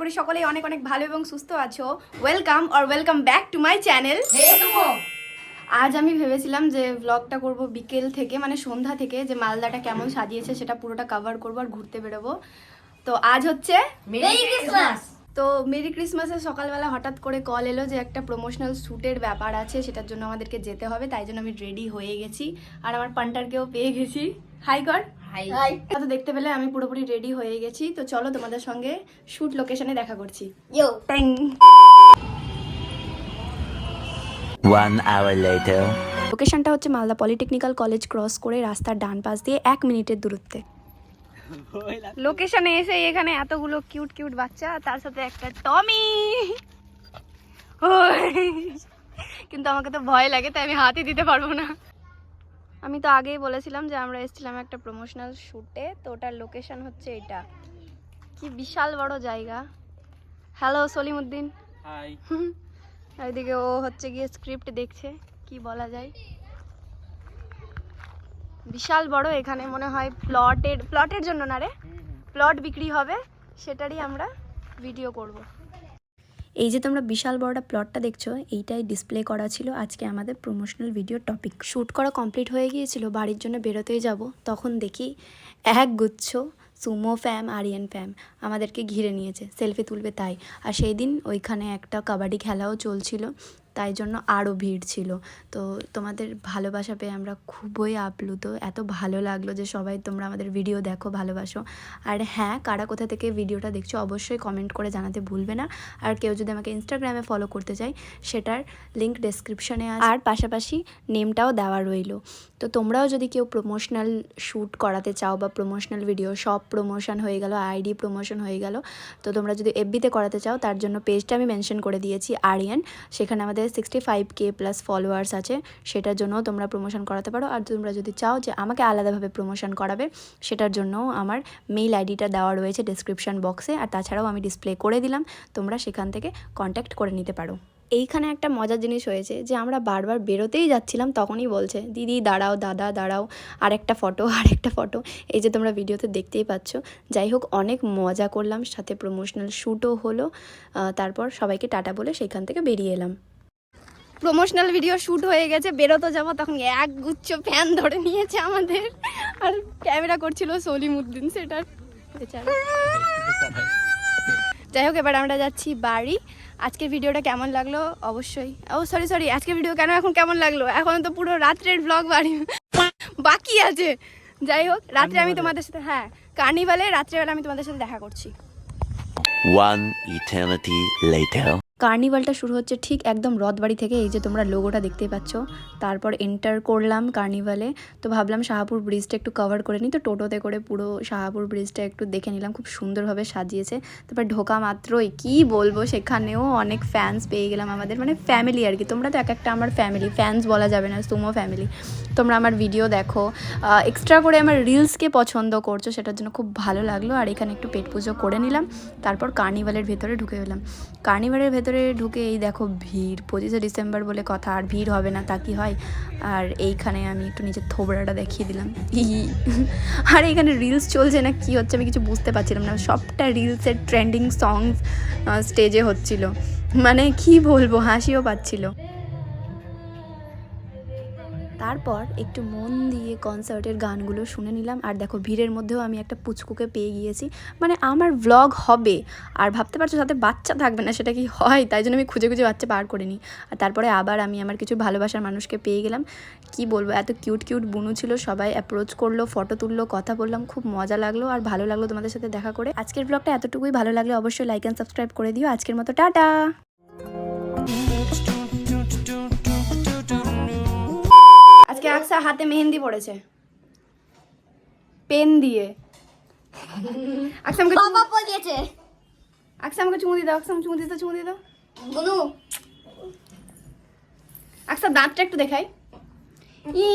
করি সকলেই অনেক অনেক ভালো এবং সুস্থ আছো। Welcome or welcome back to my channel আজ আমি ভেবেছিলাম যে ব্লগটা করব বিকেল থেকে মানে সন্ধ্যা থেকে যে মালদাটা কেমন সাজিয়েছে সেটা পুরোটা কভার করব আর ঘুরতে বেরোবো। তো আজ হচ্ছে মেরি ক্রিসমাস তো মেরি ক্রিসমাসের সকালবেলা হঠাৎ করে কল এলো যে একটা প্রমোশনাল শ্যুটের ব্যাপার আছে সেটার জন্য আমাদেরকে যেতে হবে তাই জন্য আমি রেডি হয়ে গেছি। আর আমার পান্টারকেও পেয়ে গেছি। হাই কর তো দেখতে পেলে আমি পুরোপুরি রেডি হয়ে গেছি তো চলো তোমাদের সঙ্গে শ্যুট লোকেশনে দেখা করছি। ইয়ো. লোকেশনটা হচ্ছে মালদা পলিটেকনিক্যাল কলেজ ক্রস করে রাস্তার ডান পাশ দিয়ে এক মিনিটের দূরত্বে। লোকেশনে এসে এখানে এতগুলো কিউট কিউট বাচ্চা তার সাথে একটা টমি কিন্তু আমাকে তো ভয় লাগে তাই আমি হাতই দিতে পারব না। আমি তো আগেই বলেছিলাম যে আমরা এসেছিলাম একটা প্রমোশনাল শ্যুটে তো ওটার লোকেশন হচ্ছে এটা। কি বিশাল বড় জায়গা। হ্যালো সলিমুদ্দিন। হাই আর এদিকে ও হচ্ছে গিয়ে স্ক্রিপ্ট দেখছে কি বলা যায়। বিশাল বড় এখানে মনে হয় প্লটের প্লটের জন্য না রে। প্লট বিক্রি হবে সেটারই আমরা ভিডিও করব। এই যে তোমরা বিশাল বড়টা প্লটটা দেখছ, এইটাই ডিসপ্লে করা ছিল আজকে আমাদের প্রমোশনাল ভিডিও টপিক শ্যুট করা কমপ্লিট হয়ে গিয়েছিল, বাড়ির জন্য বেরোতেই যাব। তখন দেখি এক গুচ্ছ সুমো ফ্যাম আরিয়ান ফ্যাম আমাদেরকে ঘিরে নিয়েছে সেলফি তুলবে তাই। আর সেই দিন ওইখানে একটা কাবাডি খেলাও চলছিল। তাই জন্য আরও ভিড় ছিল। তো তোমাদের ভালোবাসা পেয়ে আমরা খুবই আপ্লুত। এত ভালো লাগল যে সবাই তোমরা আমাদের ভিডিও দেখো, ভালোবাসো। আর হ্যাঁ কারা কোথা থেকে ভিডিওটা দেখছ অবশ্যই কমেন্ট করে জানাতে ভুলবে না। আর কেউ যদি আমাকে ইনস্টাগ্রামে ফলো করতে চাই সেটার লিঙ্ক ডেসক্রিপশনে আর পাশাপাশি নেমটাও দেওয়া রইল। তো তোমরাও যদি কেউ প্রমোশনাল শ্যুট করাতে চাও বা প্রমোশনাল ভিডিও সব প্রমোশন হয়ে গেল আইডি প্রমোশন হয়ে গেল, তো তোমরা যদি এফবিতে করাতে চাও, তার জন্য পেজটা আমি মেনশন করে দিয়েছি আরিয়ান সেখানে আমাদের sixty five K plus followers আছে, সেটার জন্যও তোমরা প্রমোশন করাতে পারো। আর তোমরা যদি চাও যে আমাকে আলাদাভাবে প্রমোশন করাবে, সেটার জন্যও আমার মেইল আইডিটা দেওয়া রয়েছে ডিসক্রিপশন বক্সে আর তাছাড়াও আমি ডিসপ্লে করে দিলাম, তোমরা সেখান থেকে কন্ট্যাক্ট করে নিতে পারো। এইখানে একটা মজার জিনিস হয়েছে যে আমরা বারবার বেরোতেই যাচ্ছিলাম, তখনই বলছে, দিদি, দাঁড়াও, দাদা, দাঁড়াও, আরেকটা ফটো আরেকটা ফটো এই যে তোমরা ভিডিওতে দেখতেই পাচ্ছ। যাই হোক, অনেক মজা করলাম, সাথে প্রমোশনাল শ্যুটও হলো। তারপর সবাইকে টাটা বলে সেখান থেকে বেরিয়ে এলাম। প্রমোশনাল ভিডিও শ্যুট হয়ে গেছে বেরোতে যাব তখন এক গুচ্ছ ফ্যান ধরে নিয়েছে আমাদের। আর ক্যামেরা করছিল সলিমুদ্দিন সেটার বেচারা যাই হোক এবার আমরা যাচ্ছি বাড়ি। আজকের ভিডিওটা কেমন লাগল? অবশ্যই। ও সরি সরি আজকের ভিডিও কেন এখন কেমন লাগল? এখন তো পুরো রাত্রের ব্লগ বাড়ি। বাকি আছে। যাই হোক রাত্রে আমি তোমাদের সাথে হ্যাঁ কার্নিভালে রাত্রেবেলা আমি তোমাদের সাথে দেখা করছি। One eternity later. কার্নিভালটা শুরু হচ্ছে ঠিক একদম রথবাড়ি থেকে, এই যে তোমরা লোগোটা দেখতে পাচ্ছ। তারপর এন্টার করলাম কার্নিভালে, তো ভাবলাম শাহাপুর ব্রিজটা একটু কভার করে নিই, তো টোটোতে করে পুরো শাহাপুর ব্রিজটা একটু দেখে নিলাম, খুব সুন্দরভাবে সাজিয়েছে। তারপর ঢোকা মাত্রই, কি বলব সেখানেও অনেক ফ্যান্স পেয়ে গেলাম আমাদের মানে ফ্যামিলি আর কি। তোমরা তো এক একটা আমার ফ্যামিলি ফ্যান্স বলা যাবে না, সুমো ফ্যামিলি তোমরা আমার ভিডিও দেখো। এক্সট্রা করে আমার রিলসকে পছন্দ করছ, সেটার জন্য খুব ভালো লাগল। আর এখানে একটু পেট পুজো করে নিলাম, তারপর কার্নিভালের ভেতরে ঢুকে গেলাম। কার্নিভালের ভেতরে ঢুকে এই দেখো ভিড়, পঁচিশে ডিসেম্বর বলে কথা, আর ভিড় হবে না, তা কি হয়? আর এইখানে আমি একটু নিজের থোবড়াটা দেখিয়ে দিলাম। আর এখানে রিলস চলছে না, কি হচ্ছে আমি কিছু বুঝতে পারছিলাম না। সবটা রিলসের ট্রেন্ডিং সংস স্টেজে হচ্ছিল। মানে কি বলব, হাসিও পাচ্ছিল। তারপর একটু মন দিয়ে কনসার্টের গানগুলো শুনে নিলাম। আর দেখো, ভিড়ের মধ্যেও আমি একটা পুচকুকে পেয়ে গিয়েছি। মানে আমার ভ্লগ হবে। আর ভাবতে পারছ, সাথে বাচ্চা থাকবে না, সেটা কি হয়? তাই জন্য আমি খুঁজে খুঁজে বাচ্চা পার করে নিই আর তারপরে আবার আমি আমার কিছু ভালোবাসার মানুষকে পেয়ে গেলাম। কি বলব, এত কিউট কিউট বুনু ছিল, সবাই অ্যাপ্রোচ করল ফটো তুললো, কথা বললাম, খুব মজা লাগল আর ভালো লাগল তোমাদের সাথে দেখা করে। আজকের ব্লগটা এতটুকুই। ভালো লাগলে অবশ্যই লাইক অ্যান্ড সাবস্ক্রাইব করে দিও। আজকের মতো, টাটা! আজকে হাতে মেহেন্দি পড়েছে। পেন দিয়ে। আকসামকে বাবা পড়িয়েছে। আকসামকে চুমু দিয়ে দাও আকসা চুমু দিয়ে দাও চুমু দিয়ে দাও। দাঁতটা একটু দেখাই। ই